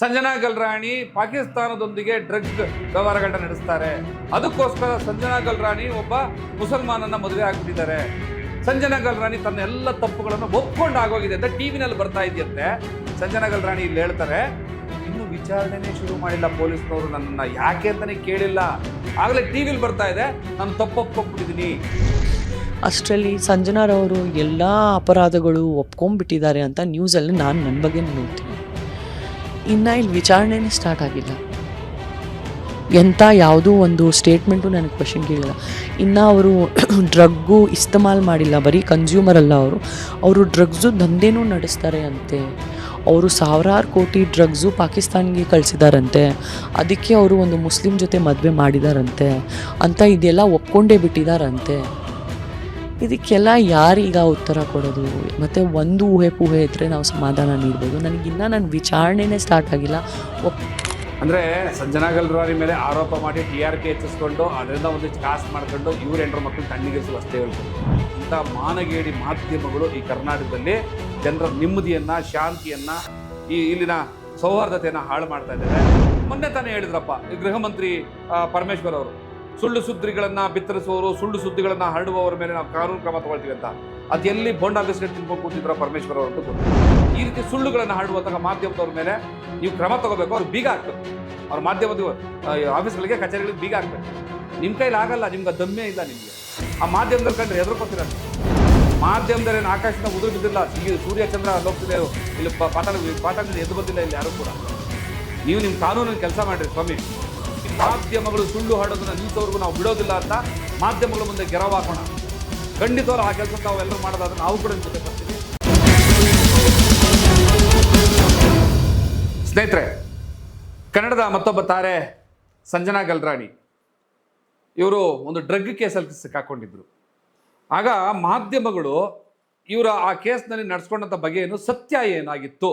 ಸಂಜನಾ ಗಲ್ರಾಣಿ ಪಾಕಿಸ್ತಾನದೊಂದಿಗೆ ಡ್ರಗ್ ವ್ಯವಹಾರಗಳನ್ನ ನಡೆಸ್ತಾರೆ. ಅದಕ್ಕೋಸ್ಕರ ಸಂಜನಾ ಗಲ್ರಾಣಿ ಒಬ್ಬ ಮುಸಲ್ಮಾನನ್ನ ಮದುವೆ ಆಗ್ಬಿಟ್ಟಿದ್ದಾರೆ. ಸಂಜನಾ ಗಲ್ರಾಣಿ ತನ್ನ ಎಲ್ಲ ತಪ್ಪುಗಳನ್ನು ಒಪ್ಕೊಂಡು ಆಗೋಗಿದೆ. ಅಂತ ಟಿವಿನಲ್ಲಿ ಬರ್ತಾ ಇದೆಯಂತೆ. ಸಂಜನಾ ಗಲ್ರಾಣಿ ಇಲ್ಲಿ ಹೇಳ್ತಾರೆ, ಇನ್ನು ವಿಚಾರಣೆನೇ ಶುರು ಮಾಡಿಲ್ಲ ಪೊಲೀಸ್ನವರು ನನ್ನನ್ನ. ಯಾಕೆ ಅಂತಾನೆ ಕೇಳಿಲ್ಲ. ಆಗಲೇ ಟಿವಿಲಿ ಬರ್ತಾ ಇದೆ. ನಾನು ತಪ್ಪು ಒಪ್ಕೊಂಡ್ಬಿಟ್ಟಿದ್ದೀನಿ ಅಷ್ಟರಲ್ಲಿ ಸಂಜನಾರವರು ಎಲ್ಲ ಅಪರಾಧಗಳು ಒಪ್ಕೊಂಡ್ಬಿಟ್ಟಿದ್ದಾರೆ ಅಂತ ನ್ಯೂಸಲ್ಲಿ ನಾನು ನನ್ನ ಬಗ್ಗೆ ನೋಡ್ತೀನಿ ಇನ್ನು ಇಲ್ಲಿ ವಿಚಾರಣೆನೇ ಸ್ಟಾರ್ಟ್ ಆಗಿಲ್ಲ. ಎಂಥ ಯಾವುದೂ ಒಂದು ಸ್ಟೇಟ್ಮೆಂಟು ನನಗೆ ಕ್ವಶನ್ ಕೇಳಿಲ್ಲ. ಇನ್ನು ಅವರು ಡ್ರಗ್ಗು ಇಸ್ತಮಾಲ್ ಮಾಡಿಲ್ಲ, ಬರೀ ಕನ್ಸ್ಯೂಮರ್ ಅಲ್ಲ ಅವರು. ಅವರು ಡ್ರಗ್ಸು ದಂಧೆನೂ ನಡೆಸ್ತಾರೆ ಅಂತೆ. ಅವರು ಸಾವಿರಾರು ಕೋಟಿ ಡ್ರಗ್ಸು ಪಾಕಿಸ್ತಾನಿಗೆ ಕಳಿಸಿದಾರಂತೆ. ಅದಕ್ಕೆ ಅವರು ಒಂದು ಮುಸ್ಲಿಂ ಜೊತೆ ಮದುವೆ ಮಾಡಿದಾರಂತೆ. ಅಂತ ಇದೆಲ್ಲ ಒಪ್ಕೊಂಡೇ ಬಿಟ್ಟಿದಾರಂತೆ. ಇದಕ್ಕೆಲ್ಲ ಯಾರೀಗ ಉತ್ತರ ಕೊಡೋದು? ಮತ್ತು ಒಂದು ಊಹೆ ಪೂಹೆ ಇದ್ದರೆ ನಾವು ಸಮಾಧಾನ ನೀಡ್ಬೋದು. ನನಗಿನ್ನ ನನ್ನ ವಿಚಾರಣೆನೇ ಸ್ಟಾರ್ಟ್ ಆಗಿಲ್ಲ. ಅಂದರೆ ಸಂಜನಾ ಗಲ್ರಾಣಿ ಮೇಲೆ ಆರೋಪ ಮಾಡಿ ಟಿ ಆರ್ ಕೆ ಹೆಚ್ಚಿಸ್ಕೊಂಡು ಅದರಿಂದ ಒಂದು ಕಾಸ್ಟ್ ಮಾಡ್ಕೊಂಡು ಇವ್ರ ಎಂಟ್ರ ಮಕ್ಕಳು ತಣ್ಣಿಗಿರಿಸುವಷ್ಟೇ ಹೇಳ್ಬೋದು. ಇಂಥ ಮಾನಗೇಡಿ ಮಾಧ್ಯಮಗಳು ಈ ಕರ್ನಾಟಕದಲ್ಲಿ ಜನರ ನೆಮ್ಮದಿಯನ್ನು, ಶಾಂತಿಯನ್ನು, ಈ ಇಲ್ಲಿನ ಸೌಹಾರ್ದತೆಯನ್ನು ಹಾಳು ಮಾಡ್ತಾ ಇದ್ದಾರೆ ಮೊನ್ನೆ ತಾನೇ ಹೇಳಿದ್ರಪ್ಪ ಗೃಹ ಮಂತ್ರಿ ಪರಮೇಶ್ವರ್ ಅವರು. ಸುಳ್ಳು ಸುದ್ದಿಗಳನ್ನ ಬಿತ್ತರಿಸುವವರು, ಸುಳ್ಳು ಸುದ್ದಿಗಳನ್ನ ಹರಡುವವರ ಮೇಲೆ ನಾವು ಕಾನೂನು ಕ್ರಮ ತಗೊಳ್ತೀವಿ ಅಂತ. ಅದು ಎಲ್ಲಿ ಬೋಂಡಾ ಬಿಸ್ಕೆಟ್ ತಿನ್ಕೊಂಡು ಕೂತಿದ್ರ ಪರಮೇಶ್ವರ್ ಅವರು ಅಂತ ಗೊತ್ತಿಲ್ಲ ಈ ರೀತಿ ಸುಳ್ಳುಗಳನ್ನು ಹರಡುವಂತಹ ಮಾಧ್ಯಮದವ್ರ ಮೇಲೆ ನೀವು ಕ್ರಮ ತಗೋಬೇಕು, ಅವ್ರು ಬೀಗ ಹಾಕ್ಬೇಕು. ಅವ್ರ ಮಾಧ್ಯಮದ ಆಫೀಸ್ಗಳಿಗೆ ಕಚೇರಿಗಳಿಗೆ ಬೀಗ ಹಾಕ್ಬೇಕು. ನಿಮ್ಮ ಕೈಲಿ ಆಗಲ್ಲ, ನಿಮ್ಗೆ ದಮ್ಮೆ ಇಲ್ಲ ನಿಮಗೆ. ಆ ಮಾಧ್ಯಮದಲ್ಲಿ ಕಂಡ್ರೆ ಹೆದರ್ಕೋತೀರ ಮಾಧ್ಯಮದಲ್ಲಿ ಏನು ಆಕಾಶದಿಂದ ಉದುರು ಬಿದ್ದಿಲ್ಲ ಸೂರ್ಯ, ಚಂದ್ರ ಲೋಕದಲ್ಲಿ ಇಲ್ಲಿ ಪಾಠ ಪಾಠ ಎದ್ದು ಬಂದಿಲ್ಲ ಇಲ್ಲಿ ಯಾರು ಕೂಡ? ನೀವು ನಿಮ್ಮ ಕಾನೂನಲ್ಲಿ ಕೆಲಸ ಮಾಡಿರಿ ಸ್ವಾಮಿ. ಮಾಧ್ಯಮಗಳು ಸುಳ್ಳು ಹಾಡೋದನ್ನು ನಿಲ್ಸೋರ್ಗು ನಾವು ಬಿಡೋದಿಲ್ಲ ಅಂತ ಮಾಧ್ಯಮಗಳ ಮುಂದೆ ಗೆರವು ಹಾಕೋಣ. ಖಂಡಿತವಾಗ್ಲೂ ಆ ಕೆಲಸ ತಾವು ಎಲ್ಲರೂ ಮಾಡೋದಾದ್ರೆ ನಾವು ಕೂಡ ಜೊತೆ ಬರ್ತೀವಿ. ಸ್ನೇಹಿತರೆ, ಕನ್ನಡದ ಮತ್ತೊಬ್ಬ ತಾರೆ ಸಂಜನಾ ಗಲ್ರಾಣಿ. ಇವರು ಒಂದು ಡ್ರಗ್ ಕೇಸಲ್ಲಿ ಸಿಕ್ಕಾಕೊಂಡಿದ್ರು. ಆಗ ಮಾಧ್ಯಮಗಳು ಇವರ ಆ ಕೇಸ್ನಲ್ಲಿ ನಡ್ಸ್ಕೊಂಡಂಥ ಬಗೆಯನ್ನು ಸತ್ಯ ಏನಾಗಿತ್ತು?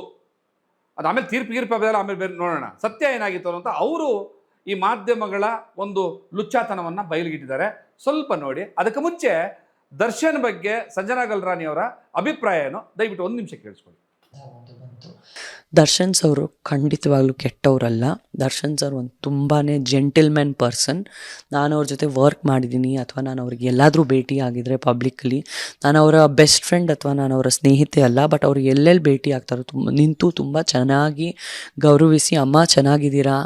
ಅದು ಆಮೇಲೆ ತೀರ್ಪು ಗೀರ್ಪು ಆಮೇಲೆ ಬೇರೆ ನೋಡೋಣ. ಸತ್ಯ ಏನಾಗಿತ್ತು ಅಂತ ಅವರು ಈ ಮಾಧ್ಯಮಗಳ ಒಂದು ಲುಚ್ಚಾತನವನ್ನು ಬಯಲಿಗಿಟ್ಟಿದ್ದಾರೆ. ಸ್ವಲ್ಪ ನೋಡಿ, ಅದಕ್ಕೆ ಮುಂಚೆ ದರ್ಶನ್ ಬಗ್ಗೆ ಸಂಜನಾ ಗಲ್ರಾಣಿ ಅವರ ಅಭಿಪ್ರಾಯ ಏನು? ದಯವಿಟ್ಟು ಒಂದು ನಿಮಿಷ ಕೇಳಿಸ್ಕೊಳ್ಳಿ. ದರ್ಶನ್ಸ್ ಅವರು ಖಂಡಿತವಾಗ್ಲೂ ಕೆಟ್ಟವರಲ್ಲ. ದರ್ಶನ್ ಸರ್ ಒಂದು ತುಂಬಾ ಜೆಂಟಲ್ಮ್ಯಾನ್ ಪರ್ಸನ್. ನಾನು ಅವ್ರ ಜೊತೆ ವರ್ಕ್ ಮಾಡಿದ್ದೀನಿ ಅಥವಾ ನಾನು ಅವ್ರಿಗೆ ಎಲ್ಲಾದರೂ ಭೇಟಿ ಆಗಿದ್ರೆ ಪಬ್ಲಿಕ್ಲಿ. ನಾನು ಅವರ ಬೆಸ್ಟ್ ಫ್ರೆಂಡ್ ಅಥವಾ ನಾನು ಅವರ ಸ್ನೇಹಿತೆ ಅಲ್ಲ, ಬಟ್ ಅವ್ರು ಎಲ್ಲೆಲ್ಲಿ ಭೇಟಿ ಆಗ್ತಾರೋ ತುಂಬ ನಿಂತು ತುಂಬ ಚೆನ್ನಾಗಿ ಗೌರವಿಸಿ, ಅಮ್ಮ ಚೆನ್ನಾಗಿದ್ದೀರಾ?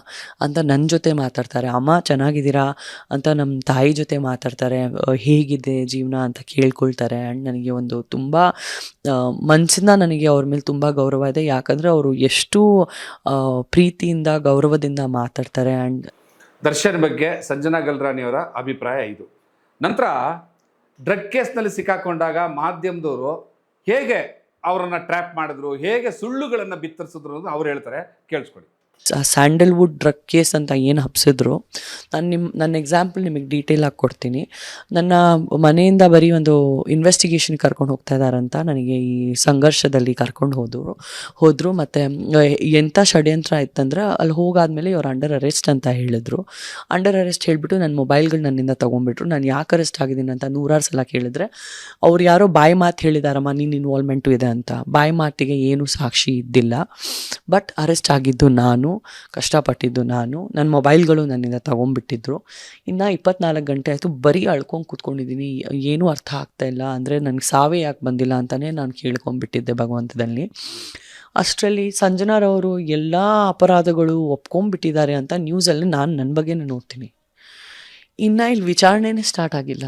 ಅಂತ ನನ್ನ ಜೊತೆ ಮಾತಾಡ್ತಾರೆ. ಅಮ್ಮ ಚೆನ್ನಾಗಿದ್ದೀರಾ? ಅಂತ ನಮ್ಮ ತಾಯಿ ಜೊತೆ ಮಾತಾಡ್ತಾರೆ. ಹೇಗಿದೆ ಜೀವನ? ಅಂತ ಕೇಳ್ಕೊಳ್ತಾರೆ. ಆ್ಯಂಡ್ ನನಗೆ ಒಂದು ತುಂಬ ಮನಸ್ಸಿಂದ ನನಗೆ ಅವ್ರ ಮೇಲೆ ತುಂಬ ಗೌರವ ಇದೆ. ಯಾಕಂದರೆ ಅವರು ಎಷ್ಟು ಪ್ರೀತಿಯಿಂದ ಪ್ರೀತಿಯಿಂದ ಗೌರವದಿಂದ ಮಾತಾಡ್ತಾರೆ ಅಂಡ್ ದರ್ಶನ್ ಬಗ್ಗೆ ಸಂಜನಾ ಗಲ್ರಾಣಿ ಅವರ ಅಭಿಪ್ರಾಯ ಇದು. ನಂತರ ಡ್ರಗ್ ಕೇಸ್ನಲ್ಲಿ ಸಿಕ್ಕಾಕೊಂಡಾಗ ಮಾಧ್ಯಮದವರು ಹೇಗೆ ಅವರನ್ನು ಟ್ರ್ಯಾಪ್ ಮಾಡಿದ್ರು, ಹೇಗೆ ಸುಳ್ಳುಗಳನ್ನು ಬಿತ್ತರಿಸಿದ್ರು ಅನ್ನೋದು ಅವ್ರು ಹೇಳ್ತಾರೆ. ಕೇಳಿಸ್ಕೊಳ್ಳಿ. ಸ್ಯಾಂಡಲ್ವುಡ್ ಡ್ರಗ್ ಕೇಸ್ ಅಂತ ಏನು ಹಬ್ಸಿದ್ರು, ನಾನು ನಿಮ್ಮ ನನ್ನ ಎಕ್ಸಾಂಪಲ್ ನಿಮಗೆ ಡೀಟೇಲ್ ಆಗಿ ಕೊಡ್ತೀನಿ. ನನ್ನ ಮನೆಯಿಂದ ಬರೀ ಒಂದು ಇನ್ವೆಸ್ಟಿಗೇಷನ್ ಕರ್ಕೊಂಡು ಹೋಗ್ತಾ ಇದ್ದಾರಂತ ನನಗೆ ಈ ಸಂಘರ್ಷದಲ್ಲಿ ಕರ್ಕೊಂಡು ಹೋದರು ಹೋದರು ಮತ್ತು ಎಂಥ ಷಡ್ಯಂತ್ರ ಇತ್ತಂದ್ರೆ ಅಲ್ಲಿ ಹೋಗಾದ್ಮೇಲೆ ಇವ್ರು ಅಂಡರ್ ಅರೆಸ್ಟ್ ಅಂತ ಹೇಳಿದ್ರು. ಅಂಡರ್ ಅರೆಸ್ಟ್ ಹೇಳಿಬಿಟ್ಟು ನನ್ನ ಮೊಬೈಲ್ಗಳು ನನ್ನಿಂದ ತೊಗೊಂಡ್ಬಿಟ್ರು. ನಾನು ಯಾಕೆ ಅರೆಸ್ಟ್ ಆಗಿದ್ದೀನಿ ಅಂತ ನೂರಾರು ಸಲ ಕೇಳಿದ್ರೆ, ಅವ್ರು ಯಾರೋ ಬಾಯಿ ಮಾತು ಹೇಳಿದಾರಮ್ಮ ನಿನ್ನ ಇನ್ವಾಲ್ವ್ಮೆಂಟು ಇದೆ ಅಂತ. ಬಾಯಿ ಮಾತಿಗೆ ಏನು ಸಾಕ್ಷಿ ಇದ್ದಿಲ್ಲ. ಬಟ್ ಅರೆಸ್ಟ್ ಆಗಿದ್ದು ನಾನು ಕಷ್ಟಪಟ್ಟಿದ್ದು ನಾನು. ನನ್ನ ಮೊಬೈಲ್ಗಳು ನನ್ನಿಂದ ತೊಗೊಂಡ್ಬಿಟ್ಟಿದ್ರು. ಇನ್ನು ಇಪ್ಪತ್ನಾಲ್ಕು ಗಂಟೆ ಆಯಿತು ಬರೀ ಅಳ್ಕೊಂಡು ಕೂತ್ಕೊಂಡಿದ್ದೀನಿ ಏನೂ ಅರ್ಥ ಆಗ್ತಾ ಇಲ್ಲ. ಅಂದರೆ ನನಗೆ ಸಾವೇ ಯಾಕೆ ಬಂದಿಲ್ಲ ಅಂತಲೇ ನಾನು ಕೇಳ್ಕೊಂಡ್ಬಿಟ್ಟಿದ್ದೆ ಭಗವಂತದಲ್ಲಿ. ಅಷ್ಟರಲ್ಲಿ ಸಂಜನಾರವರು ಎಲ್ಲ ಅಪರಾಧಗಳು ಒಪ್ಕೊಂಡ್ಬಿಟ್ಟಿದ್ದಾರೆ ಅಂತ ನ್ಯೂಸಲ್ಲಿ ನಾನು ನನ್ನ ಬಗ್ಗೆನೇ ನೋಡ್ತೀನಿ. ಇನ್ನು ಇಲ್ಲಿ ವಿಚಾರಣೆನೇ ಸ್ಟಾರ್ಟ್ ಆಗಿಲ್ಲ.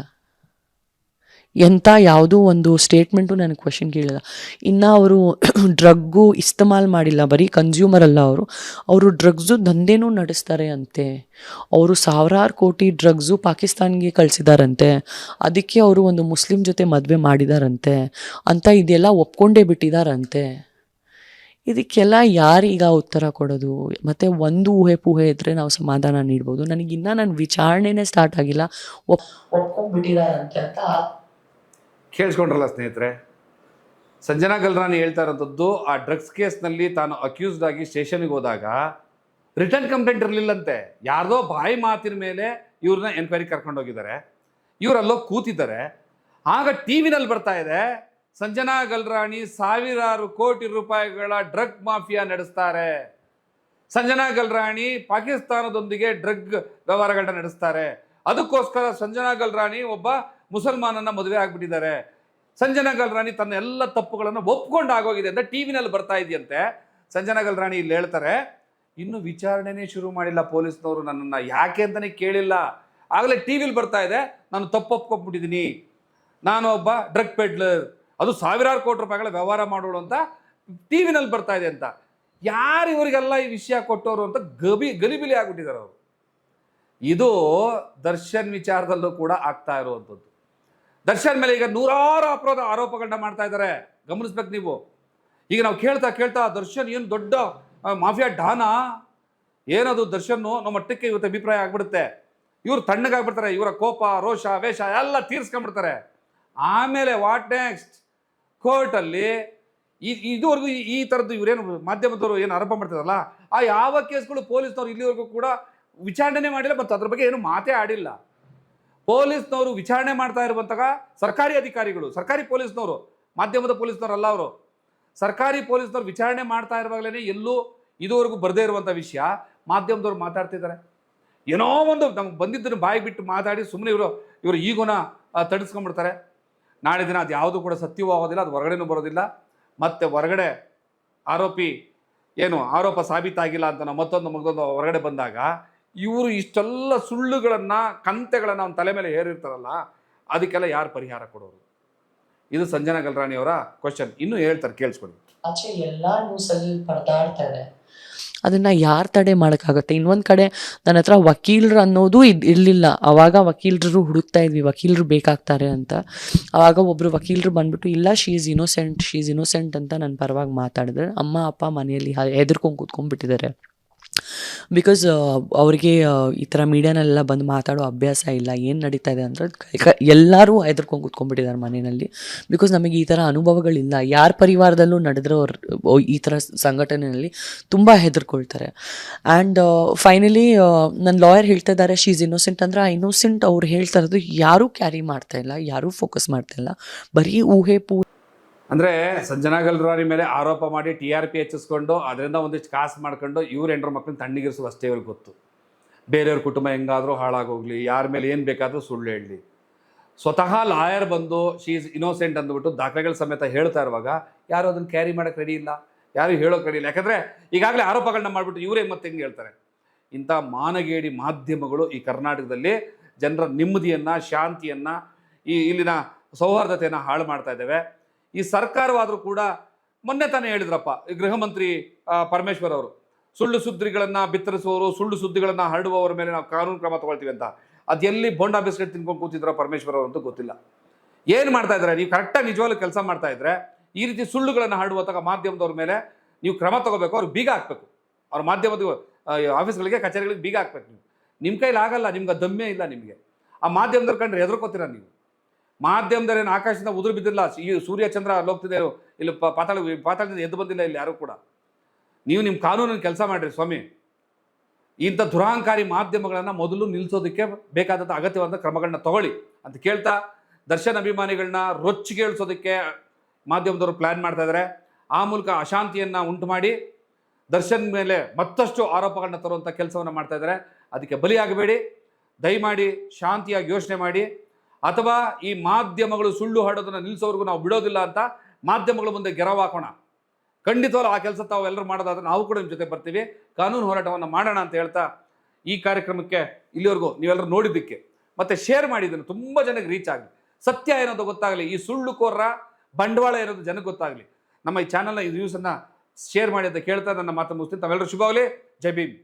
ಎಂಥ ಯಾವುದೂ ಒಂದು ಸ್ಟೇಟ್ಮೆಂಟು ನನಗೆ ಕ್ವಶನ್ ಕೇಳಿಲ್ಲ. ಇನ್ನು ಅವರು ಡ್ರಗ್ಗು ಇಸ್ತಮಾಲ್ ಮಾಡಿಲ್ಲ, ಬರೀ ಕನ್ಸ್ಯೂಮರ್ ಅಲ್ಲ ಅವರು. ಅವರು ಡ್ರಗ್ಸು ದಂಧೆನೂ ನಡೆಸ್ತಾರೆ ಅಂತೆ. ಅವರು ಸಾವಿರಾರು ಕೋಟಿ ಡ್ರಗ್ಸು ಪಾಕಿಸ್ತಾನ್ಗೆ ಕಳಿಸಿದಾರಂತೆ. ಅದಕ್ಕೆ ಅವರು ಒಂದು ಮುಸ್ಲಿಂ ಜೊತೆ ಮದುವೆ ಮಾಡಿದಾರಂತೆ. ಅಂತ ಇದೆಲ್ಲ ಒಪ್ಕೊಂಡೇ ಬಿಟ್ಟಿದಾರಂತೆ. ಇದಕ್ಕೆಲ್ಲ ಯಾರೀಗ ಉತ್ತರ ಕೊಡೋದು? ಮತ್ತು ಒಂದು ಊಹೆ ಪೂಹೆ ಇದ್ದರೆ ನಾವು ಸಮಾಧಾನ ನೀಡ್ಬೋದು. ನನಗಿನ್ನ ನನ್ನ ವಿಚಾರಣೆನೇ ಸ್ಟಾರ್ಟ್ ಆಗಿಲ್ಲ. ಒಪ್ ಒಪ್ಕೊಂಡ್ಬಿಟ್ಟಿದಾರಂತೆ ಅಂತ ಕೇಳಿಸ್ಕೊಂಡ್ರಲ್ಲ ಸ್ನೇಹಿತರೆ? ಸಂಜನಾ ಗಲ್ರಾನಿ ಹೇಳ್ತಾ ಇರೋಂಥದ್ದು, ಆ ಡ್ರಗ್ಸ್ ಕೇಸ್ನಲ್ಲಿ ತಾನು ಅಕ್ಯೂಸ್ಡ್ ಆಗಿ ಸ್ಟೇಷನ್ಗೆ ಹೋದಾಗ ರಿಟರ್ನ್ ಕಂಪ್ಲೇಂಟ್ ಇರಲಿಲ್ಲಂತೆ. ಯಾರ್ದೋ ಬಾಯಿ ಮಾತಿನ ಮೇಲೆ ಇವ್ರನ್ನ ಎನ್ಕ್ವೈರಿ ಕರ್ಕೊಂಡು ಹೋಗಿದ್ದಾರೆ. ಇವ್ರು ಅಲ್ಲೋ ಕೂತಿದ್ದಾರೆ. ಆಗ ಟಿ ವಿನಲ್ಲಿ ಬರ್ತಾ ಇದೆ, ಸಂಜನಾ ಗಲ್ರಾಣಿ ಸಾವಿರಾರು ಕೋಟಿ ರೂಪಾಯಿಗಳ ಡ್ರಗ್ ಮಾಫಿಯಾ ನಡೆಸ್ತಾರೆ. ಸಂಜನಾ ಗಲ್ರಾಣಿ ಪಾಕಿಸ್ತಾನದೊಂದಿಗೆ ಡ್ರಗ್ ವ್ಯವಹಾರಗಳನ್ನ ನಡೆಸ್ತಾರೆ. ಅದಕ್ಕೋಸ್ಕರ ಸಂಜನಾ ಗಲ್ರಾಣಿ ಒಬ್ಬ ಮುಸಲ್ಮಾನನ ಮದುವೆ ಆಗಿಬಿಟ್ಟಿದ್ದಾರೆ. ಸಂಜನಾ ಗಲ್ರಾಣಿ ತನ್ನ ಎಲ್ಲ ತಪ್ಪುಗಳನ್ನು ಒಪ್ಕೊಂಡು ಆಗೋಗಿದೆ ಅಂತ ಟಿ ವಿನಲ್ಲಿ ಬರ್ತಾ ಇದೆಯಂತೆ. ಸಂಜನಾ ಗಲ್ರಾಣಿ ಇಲ್ಲಿ ಹೇಳ್ತಾರೆ, ಇನ್ನು ವಿಚಾರಣೆನೇ ಶುರು ಮಾಡಿಲ್ಲ ಪೊಲೀಸ್ನವರು ನನ್ನನ್ನು, ಯಾಕೆ ಅಂತಲೇ ಕೇಳಿಲ್ಲ. ಆಗಲೇ ಟಿ ವಿಲಿ ಬರ್ತಾ ಇದೆ, ನಾನು ತಪ್ಪು ಒಪ್ಕೊಂಡ್ಬಿಟ್ಟಿದ್ದೀನಿ ನಾನು ಒಬ್ಬ ಡ್ರಗ್ ಪೆಡ್ಲರ್, ಅದು ಸಾವಿರಾರು ಕೋಟಿ ರೂಪಾಯಿಗಳ ವ್ಯವಹಾರ ಮಾಡೋಳು ಅಂತ ಟಿ ವಿನಲ್ಲಿ ಬರ್ತಾ ಇದೆ ಅಂತ. ಯಾರು ಇವರಿಗೆಲ್ಲ ಈ ವಿಷಯ ಕೊಟ್ಟವರು ಅಂತ ಗಬಿ, ಗಲಿಬಿಲಿ ಆಗಿಬಿಟ್ಟಿದ್ದಾರೆ ಅವರು. ಇದು ದರ್ಶನ್ ವಿಚಾರದಲ್ಲೂ ಕೂಡ ಆಗ್ತಾ ಇರುವಂಥದ್ದು. ದರ್ಶನ್ ಮೇಲೆ ಈಗ ನೂರಾರು ಅಪರಾಧ ಆರೋಪಗಳನ್ನ ಮಾಡ್ತಾ ಇದ್ದಾರೆ. ಗಮನಿಸ್ಬೇಕು ನೀವು. ಈಗ ನಾವು ಕೇಳ್ತಾ ಕೇಳ್ತಾ ದರ್ಶನ್ ಏನು ದೊಡ್ಡ ಮಾಫಿಯಾ ಡಾನ? ಏನದು ದರ್ಶನ್ನು? ನಮ್ಮ ಮಟ್ಟಕ್ಕೆ ಇವತ್ತು ಅಭಿಪ್ರಾಯ ಆಗ್ಬಿಡುತ್ತೆ. ಇವ್ರು ತಣ್ಣಗಾಗ್ಬಿಡ್ತಾರೆ. ಇವರ ಕೋಪ, ರೋಷ, ವೇಷ ಎಲ್ಲ ತೀರ್ಸ್ಕೊಂಡ್ಬಿಡ್ತಾರೆ. ಆಮೇಲೆ ವಾಟ್ ನೆಕ್ಸ್ಟ್ ಕೋರ್ಟಲ್ಲಿ ಈ, ಇದುವರೆಗೂ ಈ- ಈ ಥರದ್ದು ಇವರೇನು ಮಾಧ್ಯಮದವರು ಏನು ಆರೋಪ ಮಾಡ್ತಾರಲ್ಲ ಆ ಯಾವ ಕೇಸ್ಗಳು ಪೊಲೀಸ್ನವ್ರು ಇಲ್ಲಿವರೆಗೂ ಕೂಡ ವಿಚಾರಣೆ ಮಾಡಿಲ್ಲ, ಮತ್ತು ಅದ್ರ ಬಗ್ಗೆ ಏನು ಮಾತೇ ಆಡಿಲ್ಲ. ಪೊಲೀಸ್ನವರು ವಿಚಾರಣೆ ಮಾಡ್ತಾ ಇರುವಂತಹ ಸರ್ಕಾರಿ ಅಧಿಕಾರಿಗಳು, ಸರ್ಕಾರಿ ಪೊಲೀಸ್ನವರು, ಮಾಧ್ಯಮದ ಪೊಲೀಸ್ನವರಲ್ಲ ಅವರು. ಸರ್ಕಾರಿ ಪೊಲೀಸ್ನವ್ರು ವಿಚಾರಣೆ ಮಾಡ್ತಾ ಇರುವಾಗಲೇ ಎಲ್ಲೂ ಇದುವರೆಗೂ ಬರದೇ ಇರುವಂಥ ವಿಷಯ ಮಾಧ್ಯಮದವ್ರು ಮಾತಾಡ್ತಿದ್ದಾರೆ ಏನೋ ಒಂದು ನಮ್ಗೆ ಬಂದಿದ್ದನ್ನು ಬಾಯಿ ಬಿಟ್ಟು ಮಾತಾಡಿ ಸುಮ್ಮನೆ ಇವರು ಇವರು ಈಗೋನ ತಡಿಸ್ಕೊಂಡ್ಬಿಡ್ತಾರೆ. ನಾಳೆ ದಿನ ಅದು ಯಾವುದು ಕೂಡ ಸತ್ಯವೂ ಆಗೋದಿಲ್ಲ, ಅದು ಹೊರಗಡೆನೂ ಬರೋದಿಲ್ಲ. ಮತ್ತೆ ಹೊರಗಡೆ ಆರೋಪಿ ಏನು ಆರೋಪ ಸಾಬೀತಾಗಿಲ್ಲ ಅಂತ ನಾವು ಮತ್ತೊಂದು ಮಗದೊಂದು ಹೊರಗಡೆ ಬಂದಾಗ ಇವರು ಇಷ್ಟೆಲ್ಲ ಸುಳ್ಳುಗಳನ್ನು ಕಂತೆಗಳನ್ನು ಅವನ ತಲೆ ಮೇಲೆ ಏರಿರ್ತಾರಲ್ಲ ಅದಕ್ಕೆಲ್ಲ ಯಾರು ಪರಿಹಾರ ಕೊಡೋರು? ಇದು ಸಂಜನಾ ಗಲ್ರಾಣಿ ಅವರ ಕ್ವಶನ್ ಇನ್ನೂ ಹೇಳ್ತಾರೆ ಕೇಳಿಸ್ಕೊಳ್ಳಿ ಆಚೆ ಎಲ್ಲಾ ನ್ಯೂಸ್ ಅಲ್ಲಿ ಪರದಾಡ್ತಾ ಇದೆ. ಅದನ್ನ ಯಾರು ತಡೆ ಮಾಡಕ್ಕಾಗತ್ತೆ? ಇನ್ನೊಂದ್ ಕಡೆ ನನ್ನ ಹತ್ರ ವಕೀಲರು ಅನ್ನೋದು ಇದ್ ಇರ್ಲಿಲ್ಲ. ಅವಾಗ ವಕೀಲರು ಹುಡುಕ್ತಾ ಇದ್ವಿ ವಕೀಲರು ಬೇಕಾಗ್ತಾರೆ ಅಂತ. ಅವಾಗ ಒಬ್ರು ವಕೀಲರು ಬಂದ್ಬಿಟ್ಟು ಇಲ್ಲ she is innocent she is innocent ಅಂತ ನನ್ನ ಪರವಾಗಿ ಮಾತಾಡಿದ್ರೆ. ಅಮ್ಮ ಅಪ್ಪ ಮನೆಯಲ್ಲಿ ಹೆದರ್ಕೊಂಡು ಕೂತ್ಕೊಂಡ್ಬಿಟ್ಟಿದ್ದಾರೆ. ಬಿಕಾಸ್ ಅವರಿಗೆ ಆ, ಈ ಥರ ಮೀಡಿಯಾನೆಲ್ಲ ಬಂದು ಮಾತಾಡೋ ಅಭ್ಯಾಸ ಇಲ್ಲ. ಏನು ನಡೀತಾ ಇದೆ ಅಂದರೆ ಎಲ್ಲರೂ ಹೆದರ್ಕೊಂಡು ಕೂತ್ಕೊಂಡ್ಬಿಟ್ಟಿದ್ದಾರೆ ಮನೆಯಲ್ಲಿ. ಬಿಕಾಸ್ ನಮಗೆ ಈ ಥರ ಅನುಭವಗಳಿಲ್ಲ. ಯಾರ ಪರಿವಾರದಲ್ಲೂ ನಡೆದ್ರೆ ಅವ್ರ ಈ ಥರ ಸಂಘಟನೆಯಲ್ಲಿ ತುಂಬ ಹೆದರ್ಕೊಳ್ತಾರೆ. ಆ್ಯಂಡ್ ಫೈನಲಿ ನನ್ನ ಲಾಯರ್ ಹೇಳ್ತಾ ಇದ್ದಾರೆ ಶೀಸ್ ಇನ್ನೋಸೆಂಟ್ ಅಂದರೆ ಆ ಇನ್ನೋಸೆಂಟ್ ಅವ್ರು ಹೇಳ್ತಾ ಇರೋದು ಯಾರೂ ಕ್ಯಾರಿ ಮಾಡ್ತಾ ಇಲ್ಲ ಯಾರೂ ಫೋಕಸ್ ಮಾಡ್ತಾ ಇಲ್ಲ. ಬರೀ ಊಹೆ ಪೂ ಅಂದರೆ ಸಂಜನಾ ಗಲ್ರಾಣಿ ಮೇಲೆ ಆರೋಪ ಮಾಡಿ ಟಿ ಆರ್ ಪಿ ಹೆಚ್ಚಿಸ್ಕೊಂಡು ಅದರಿಂದ ಒಂದಿಷ್ಟು ಕಾಸು ಮಾಡ್ಕೊಂಡು ಇವ್ರು ಎಂಟ್ರ ಮಕ್ಕಳನ್ನ ತಣ್ಣಗಿರಿಸೋದು ಅಷ್ಟೇ ಇವ್ರಿಗೆ ಗೊತ್ತು. ಬೇರೆಯವ್ರ ಕುಟುಂಬ ಹೆಂಗಾದರೂ ಹಾಳಾಗೋಗ್ಲಿ, ಯಾರ ಮೇಲೆ ಏನು ಬೇಕಾದರೂ ಸುಳ್ಳು ಹೇಳಲಿ ಸ್ವತಃ ಲಾಯರ್ ಬಂದು ಶೀ ಇಸ್ ಇನೋಸೆಂಟ್ ಅಂದ್ಬಿಟ್ಟು ದಾಖಲೆಗಳ ಸಮೇತ ಹೇಳ್ತಾ ಇರುವಾಗ ಯಾರು ಅದನ್ನು ಕ್ಯಾರಿ ಮಾಡೋಕ್ಕೆ ರೆಡಿ ಇಲ್ಲ, ಯಾರು ಹೇಳೋಕೆ ರೆಡಿ ಇಲ್ಲ. ಯಾಕಂದರೆ ಈಗಾಗಲೇ ಆರೋಪಗಳನ್ನ ಮಾಡಿಬಿಟ್ಟು ಇವರೇ ಮತ್ತೆ ಹೆಂಗೆ ಹೇಳ್ತಾರೆ? ಇಂಥ ಮಾನಗೇಡಿ ಮಾಧ್ಯಮಗಳು ಈ ಕರ್ನಾಟಕದಲ್ಲಿ ಜನರ ನೆಮ್ಮದಿಯನ್ನು, ಶಾಂತಿಯನ್ನು, ಈ ಇಲ್ಲಿನ ಸೌಹಾರ್ದತೆಯನ್ನು ಹಾಳು ಮಾಡ್ತಾ ಇದ್ದಾವೆ. ಈ ಸರ್ಕಾರವಾದರೂ ಕೂಡ ಮೊನ್ನೆ ತಾನೇ ಹೇಳಿದ್ರಪ್ಪ ಗೃಹ ಮಂತ್ರಿ ಪರಮೇಶ್ವರ್ ಅವರು. ಸುಳ್ಳು ಸುದ್ದಿಗಳನ್ನು ಬಿತ್ತರಿಸುವವರು, ಸುಳ್ಳು ಸುದ್ದಿಗಳನ್ನು ಹರಡುವವರ ಮೇಲೆ ನಾವು ಕಾನೂನು ಕ್ರಮ ತಗೊಳ್ತೀವಿ ಅಂತ. ಅದು ಎಲ್ಲಿ ಬೋಂಡಾ ಬಿಸ್ಕೆಟ್ ತಿನ್ಕೊಂಡು ಕೂತಿದ್ರೋ ಪರಮೇಶ್ವರ್ ಅವರು ಅಂತ ಗೊತ್ತಿಲ್ಲ. ಏನು ಮಾಡ್ತಾ ಇದ್ದಾರೆ? ನೀವು ಕರೆಕ್ಟಾಗಿ ನಿಜವಾಗ್ಲೂ ಕೆಲಸ ಮಾಡ್ತಾ ಇದ್ರೆ, ಈ ರೀತಿ ಸುಳ್ಳುಗಳನ್ನು ಹರಡುವ ತಗ ಮಾಧ್ಯಮದವ್ರ ಮೇಲೆ ನೀವು ಕ್ರಮ ತಗೋಬೇಕು ಅವ್ರು ಬೀಗ ಹಾಕ್ಬೇಕು. ಅವ್ರ ಮಾಧ್ಯಮದ ಆಫೀಸ್ಗಳಿಗೆ, ಕಚೇರಿಗಳಿಗೆ ಬೀಗ ಹಾಕ್ಬೇಕು ನೀವು. ನಿಮ್ಮ ಕೈಲಿ ಆಗಲ್ಲ ನಿಮ್ಗೆ ದಮ್ಮೆ ಇಲ್ಲ ನಿಮಗೆ. ಆ ಮಾಧ್ಯಮದವ್ರು ಕಂಡ್ರೆ ಹೆದರ್ಕೋತೀರ ನೀವು? ಮಾಧ್ಯಮದವ್ರು ಏನು ಆಕಾಶದಿಂದ ಉದುರು ಬಿದ್ದಿಲ್ಲ, ಈ ಸೂರ್ಯ ಚಂದ್ರ ಅಲ್ಲಿ ಹೋಗ್ತಿದೆ ಇಲ್ಲಿ ಪಾತಾಳ, ಪಾತಾಳದಿಂದ ಎದ್ದು ಬಂದಿಲ್ಲ ಇಲ್ಲಿ ಯಾರು ಕೂಡ. ನೀವು ನಿಮ್ಮ ಕಾನೂನಿನ ಕೆಲಸ ಮಾಡಿರಿ ಸ್ವಾಮಿ. ಇಂಥ ದುರಹಂಕಾರಿ ಮಾಧ್ಯಮಗಳನ್ನು ಮೊದಲು ನಿಲ್ಲಿಸೋದಕ್ಕೆ ಬೇಕಾದಂಥ ಅಗತ್ಯವಾದ ಕ್ರಮಗಳನ್ನ ತಗೊಳ್ಳಿ ಅಂತ ಕೇಳ್ತಾ, ದರ್ಶನ್ ಅಭಿಮಾನಿಗಳನ್ನ ರೊಚ್ಚಿಗೇಳಿಸೋದಕ್ಕೆ ಮಾಧ್ಯಮದವರು ಪ್ಲ್ಯಾನ್ ಮಾಡ್ತಾ ಇದ್ದಾರೆ ಆ ಮೂಲಕ ಅಶಾಂತಿಯನ್ನು ಉಂಟು ಮಾಡಿ, ದರ್ಶನ್ ಮೇಲೆ ಮತ್ತಷ್ಟು ಆರೋಪಗಳನ್ನ ತರುವಂಥ ಕೆಲಸವನ್ನು ಮಾಡ್ತಾ ಇದ್ದಾರೆ ಅದಕ್ಕೆ ಬಲಿಯಾಗಬೇಡಿ. ದಯಮಾಡಿ ಶಾಂತಿಯಾಗಿ ಯೋಚನೆ ಮಾಡಿ. ಅಥವಾ ಈ ಮಾಧ್ಯಮಗಳು ಸುಳ್ಳು ಹಾಡೋದನ್ನು ನಿಲ್ಲಿಸೋವರೆಗೂ ನಾವು ಬಿಡೋದಿಲ್ಲ ಅಂತ ಮಾಧ್ಯಮಗಳ ಮುಂದೆ ಗೆರವು ಹಾಕೋಣ. ಖಂಡಿತವಾಗ್ಲೂ ಆ ಕೆಲಸ ತಾವು ಎಲ್ಲರೂ ಮಾಡೋದಾದ್ರೆ ನಾವು ಕೂಡ ನಿಮ್ಮ ಜೊತೆ ಬರ್ತೀವಿ. ಕಾನೂನು ಹೋರಾಟವನ್ನು ಮಾಡೋಣ ಅಂತ ಹೇಳ್ತಾ ಈ ಕಾರ್ಯಕ್ರಮಕ್ಕೆ ಇಲ್ಲಿವರೆಗೂ ನೀವೆಲ್ಲರೂ ನೋಡಿದ್ದಕ್ಕೆ. ಮತ್ತೆ ಶೇರ್ ಮಾಡಿದ್ದನ್ನು ತುಂಬ ಜನಕ್ಕೆ ರೀಚ್ ಆಗಲಿ. ಸತ್ಯ ಏನೋದು ಗೊತ್ತಾಗಲಿ, ಈ ಸುಳ್ಳು ಕೋರ್ರ, ಬಂಡವಾಳ ಏನೋದು ಜನಕ್ಕೆ ಗೊತ್ತಾಗಲಿ. ನಮ್ಮ ಈ ಚಾನಲ್ನ ಈ ನ್ಯೂಸನ್ನು ಶೇರ್ ಮಾಡಿ ಅಂತ ಕೇಳ್ತಾ ನನ್ನ ಮಾತು ಮುಗಿಸ್ತೀನಿ. ತಾವೆಲ್ಲರೂ ಶುಭವಾಗಲಿ. ಜೈ ಭೀಮ್.